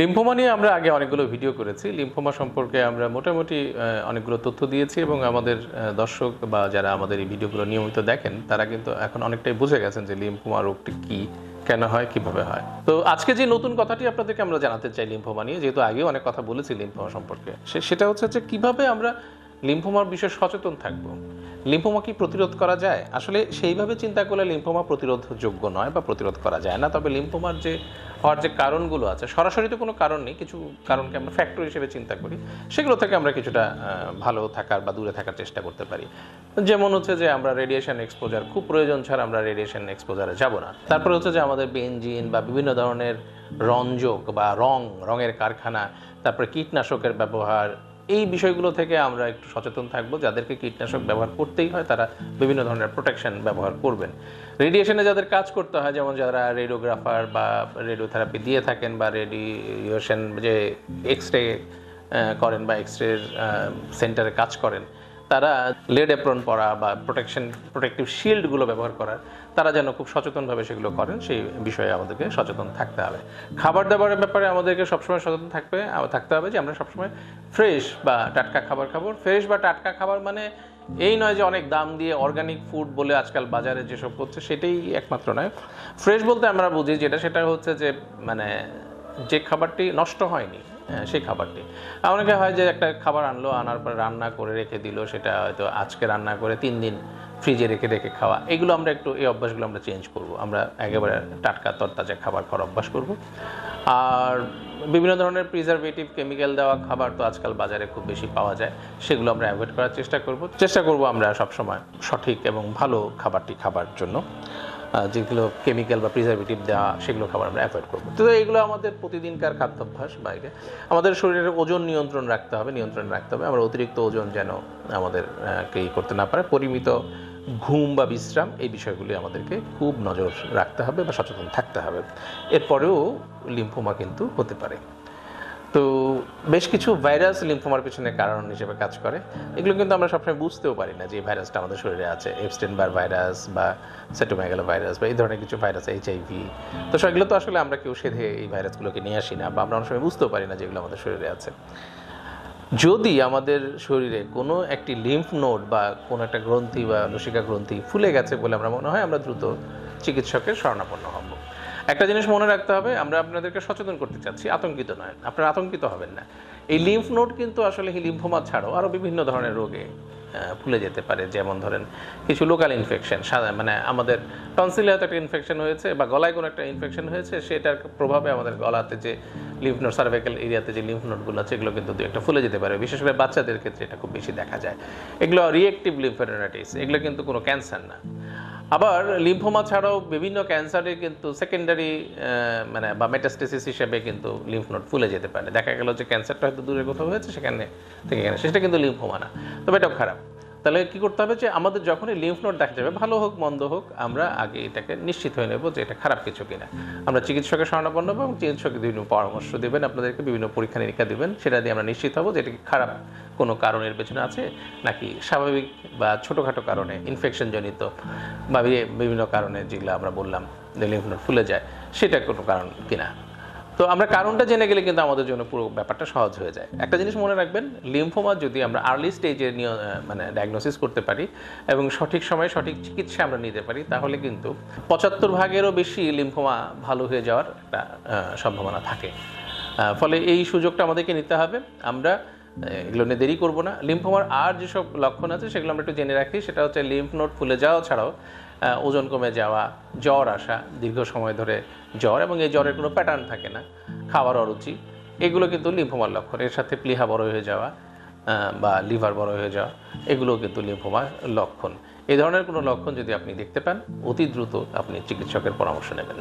Lymphoma নিয়ে আমরা আগে অনেকগুলো ভিডিও করেছি। লিম্ফোমা সম্পর্কে আমরা মোটামুটি অনেকগুলো তথ্য দিয়েছি এবং আমাদের দর্শক বা যারা আমাদের এই ভিডিওগুলো নিয়মিত দেখেন, তারা কিন্তু এখন অনেকটাই বুঝে গেছেন যে লিম্ফোমা রোগটি কি, কেন হয়, কীভাবে হয়। তো আজকে যে নতুন কথাটি আপনাদেরকে আমরা জানাতে চাই লিম্ফোমা নিয়ে, যেহেতু আগেও অনেক কথা বলেছি লিম্ফোমা সম্পর্কে সেটা হচ্ছে যে কীভাবে আমরা লিম্ফোমার বিষয়ে সচেতন থাকব। লিম্ফোমা কি প্রতিরোধ করা যায়? আসলে সেইভাবে চিন্তা করলে লিম্ফোমা প্রতিরোধযোগ্য নয় বা প্রতিরোধ করা যায় না। তবে লিম্ফোমার যে হওয়ার যে কারণগুলো আছে, সরাসরি তো কোনো কারণ নেই, কিছু কারণকে আমরা ফ্যাক্টর হিসেবে চিন্তা করি। সেগুলো থেকে আমরা কিছুটা ভালো থাকার বা দূরে থাকার চেষ্টা করতে পারি। যেমন হচ্ছে যে আমরা রেডিয়েশন এক্সপোজার খুব প্রয়োজন ছাড়া আমরা রেডিয়েশন এক্সপোজারে যাব না। তারপরে হচ্ছে যে আমাদের বেঞ্জিন বা বিভিন্ন ধরনের রঞ্জক বা রং, রঙের কারখানা, তারপরে কীটনাশকের ব্যবহার এই বিষয়গুলো থেকে আমরা একটু সচেতন থাকব, যাদেরকে কীটনাশক ব্যবহার করতেই হয়, তারা বিভিন্ন ধরনের প্রোটেকশন ব্যবহার করবেন। রেডিয়েশনে যাদের কাজ করতে হয়, যেমন যারা রেডিওগ্রাফার বা রেডিওথেরাপি দিয়ে থাকেন বা রেডিয়েশন যে এক্স রে করেন বা এক্স রের সেন্টারে কাজ করেন তারা লেড অ্যাপ্রন পরা বা প্রোটেকশন প্রোটেক্টিভ শিল্ডগুলো ব্যবহার করার তারা যেন খুব সচেতনভাবে সেগুলো করেন সেই বিষয়ে আমাদেরকে সচেতন থাকতে হবে। খাবার দাবারের ব্যাপারে আমাদেরকে সবসময় সচেতন থাকবে থাকতে হবে যে আমরা সবসময় ফ্রেশ বা টাটকা খাবার খাব। ফ্রেশ বা টাটকা খাবার মানে এই নয় যে অনেক দাম দিয়ে অর্গানিক ফুড বলে আজকাল বাজারে যেসব করছে সেটাই একমাত্র নয়। ফ্রেশ বলতে আমরা বুঝি যেটা সেটা হচ্ছে যে মানে যে খাবারটি নষ্ট হয়নি হ্যাঁ, সেই খাবারটি। অনেকে হয় যে একটা খাবার আনলো, আনার পর রান্না করে রেখে দিল, সেটা হয়তো আজকে রান্না করে তিন দিন ফ্রিজে রেখে রেখে খাওয়া। এগুলো আমরা একটু, এই অভ্যাসগুলো আমরা চেঞ্জ করব। আমরা একেবারে টাটকা, তরতাজা খাবার খাওয়ার অভ্যাস করব। আর বিভিন্ন ধরনের প্রিজারভেটিভ কেমিক্যাল দেওয়া খাবার তো আজকাল বাজারে খুব বেশি পাওয়া যায়। সেগুলো আমরা অ্যাভয়েড করার চেষ্টা করব। চেষ্টা করব আমরা সবসময় সঠিক এবং ভালো খাবারটি খাবার জন্য। যেগুলো কেমিক্যাল বা প্রিজারভেটিভ দেওয়া সেগুলো খাবার আমরা অ্যাভয়েড করব। তো এগুলো আমাদের প্রতিদিনকার খাদ্যাভ্যাস, বাইরে। আমাদের শরীরের ওজন নিয়ন্ত্রণ রাখতে হবে, নিয়ন্ত্রণ রাখতে হবে। আমরা অতিরিক্ত ওজন যেন আমাদের ই করতে না পারে। পরিমিত ঘুম বা বিশ্রাম, এই বিষয়গুলি আমাদেরকে খুব নজর রাখতে হবে বা সচেতন থাকতে হবে। এরপরেও লিম্ফোমা কিন্তু হতে পারে। তো বেশ কিছু ভাইরাস লিম্ফোমার পিছনে কারণ হিসেবে কাজ করে। এগুলো কিন্তু আমরা সবসময় বুঝতেও পারি না যে এই ভাইরাসটা আমাদের শরীরে আছে। এপস্টেনবার ভাইরাস বা সেটোমেগালো ভাইরাস বা এই ধরনের কিছু ভাইরাস এইচআইভি তো সেগুলো তো আসলে আমরা কেউ সেধে এই ভাইরাসগুলোকে নিয়ে আসি না বা আমরা অনেক সময় বুঝতেও পারি না যেগুলো আমাদের শরীরে আছে। যদি আমাদের শরীরে কোনো একটি লিম্ফ নোড বা কোনো একটা গ্রন্থি বা লসিকা গ্রন্থি ফুলে গেছে বলে আমরা মনে হয়, আমরা দ্রুত চিকিৎসকের শরণাপন্ন হব। একটা জিনিস মনে রাখতে হবে, আমরা আপনাদেরকে সচেতন করতে চাচ্ছি, আতঙ্কিত নয়। আপনারা আতঙ্কিত হবেন না। এই লিম্ফ নোড কিন্তু আসলে লিম্ফোমা ছাড়াও আরও বিভিন্ন ধরনের রোগে ফুলে যেতে পারে। যেমন ধরেন, কিছু লোকাল ইনফেকশন মানে আমাদের টনসিলে হয়তো একটা ইনফেকশন হয়েছে বা গলায় কোনো একটা ইনফেকশন হয়েছে, সেটার প্রভাবে আমাদের গলাতে যে লিম্ফ নোড সার্ভাইকাল এরিয়াতে যে লিম্ফ নোডগুলো আছে, এগুলো কিন্তু দু একটা ফুলে যেতে পারে। বিশেষ করে বাচ্চাদের ক্ষেত্রে এটা খুব বেশি দেখা যায়। এগুলো রিয়েক্টিভ লিম্ফোডেনাইটিস এগুলো কিন্তু কোনো ক্যান্সার না। আবার লিম্ফোমা ছাড়াও বিভিন্ন ক্যান্সারে কিন্তু সেকেন্ডারি মানে বা মেটাস্টেসিস হিসেবে কিন্তু লিম্ফ নোড ফুলে যেতে পারে। দেখা গেল যে ক্যান্সারটা হয়তো দূরে কোথাও হয়েছে, সেখানে থেকে সেটা কিন্তু লিম্ফোমা না। তবে এটাও খারাপ। তাহলে কি করতে হবে যে আমাদের যখনই লিম্ফ নোড দেখা যাবে, ভালো হোক, মন্দ হোক, আমরা আগে এটাকে নিশ্চিত হয়ে নেব যে এটা খারাপ কিছু কিনা। আমরা চিকিৎসকের শরণাপন্ন হব এবং চিকিৎসক বিভিন্ন পরামর্শ দেবেন, আপনাদেরকে বিভিন্ন পরীক্ষা নিরীক্ষা দেবেন। সেটা দিয়ে আমরা নিশ্চিত হব যে এটা কি খারাপ কোনো কারণের পেছনে আছে, নাকি স্বাভাবিক বা ছোটোখাটো কারণে ইনফেকশন জনিত বা বিভিন্ন কারণে যেগুলো আমরা বললাম, যে লিম্ফ নোড ফুলে যায়, সেটা কোনো কারণ কিনা। তো আমরা কারণটা জেনে গেলে কিন্তু আমাদের জন্য পুরো ব্যাপারটা সহজ হয়ে যায়। একটা জিনিস মনে রাখবেন লিম্ফোমা যদি আমরা আর্লি স্টেজে মানে ডায়াগনোসিস করতে পারি এবং সঠিক সময়ে সঠিক চিকিৎসা আমরা নিতে পারি, তাহলে কিন্তু পঁচাত্তর ভাগেরও বেশি লিম্ফোমা ভালো হয়ে যাওয়ার একটা সম্ভাবনা থাকে। ফলে এই সুযোগটা আমাদেরকে নিতে হবে। আমরা এগুলো নিয়ে দেরি করব না। লিম্ফোমার আর যেসব লক্ষণ আছে সেগুলো আমরা একটু জেনে রাখি। সেটা হচ্ছে লিম্ফ নোট ফুলে যাওয়া ছাড়াও ওজন কমে যাওয়া, জ্বর আসা, দীর্ঘ সময় ধরে জ্বর এবং এই জ্বরের কোনো প্যাটার্ন থাকে না। খাবার অরুচি, এগুলো কিন্তু লিম্ফোমার লক্ষণ। এর সাথে প্লিহা বড় হয়ে যাওয়া বা লিভার বড় হয়ে যাওয়া এগুলো কিন্তু লিম্ফোমার লক্ষণ। এ ধরনের কোনো লক্ষণ যদি আপনি দেখতে পান, অতি দ্রুত আপনি চিকিৎসকের পরামর্শ নেবেন।